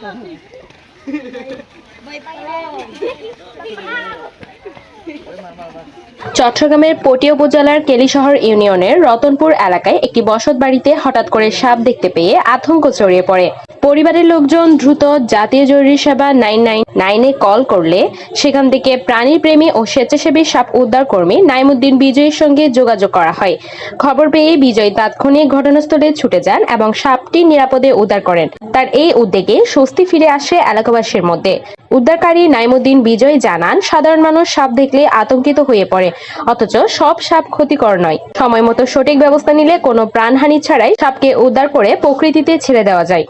Bye, bye. চট্টগ্রামের পটিয়া উপজেলার কেলিশহর ইউনিয়নের রতনপুর এলাকায় একটি বসত বাড়িতে হঠাৎ করে সাপ দেখতে পেয়ে আতঙ্ক ছড়িয়ে পড়ে। পরিবারের লোকজন দ্রুত জাতীয় জরুরি সেবা নাইন নাইন নাইনে কল করলে সেখান থেকে প্রাণীপ্রেমী ও স্বেচ্ছাসেবী সাপ উদ্ধার কর্মী নাইমুদ্দিন বিজয়ের সঙ্গে যোগাযোগ করা হয়। খবর পেয়ে বিজয় তাৎক্ষণিক ঘটনাস্থলে ছুটে যান এবং সাপটি নিরাপদে উদ্ধার করেন। তার এই উদ্যোগে স্বস্তি ফিরে আসে এলাকাবাসীর মধ্যে। উদ্ধারকারী নাইমুদ্দিন বিজয় জানান, সাধারণ মানুষ সাপ দেখলে আতঙ্কিত হয়ে পড়ে, অথচ সব সাপ ক্ষতিকর নয়। সময় মতো সঠিক ব্যবস্থা নিলে কোনো প্রাণহানি ছাড়াই সাপকে উদ্ধার করে প্রকৃতিতে ছেড়ে দেওয়া যায়।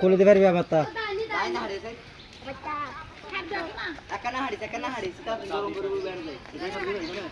খুলে দিতে পারবি আমার তা Ekana Akan lah, hari, akan lah, hari. Kita harus berubah-ubah. Kita harus berubah-ubah.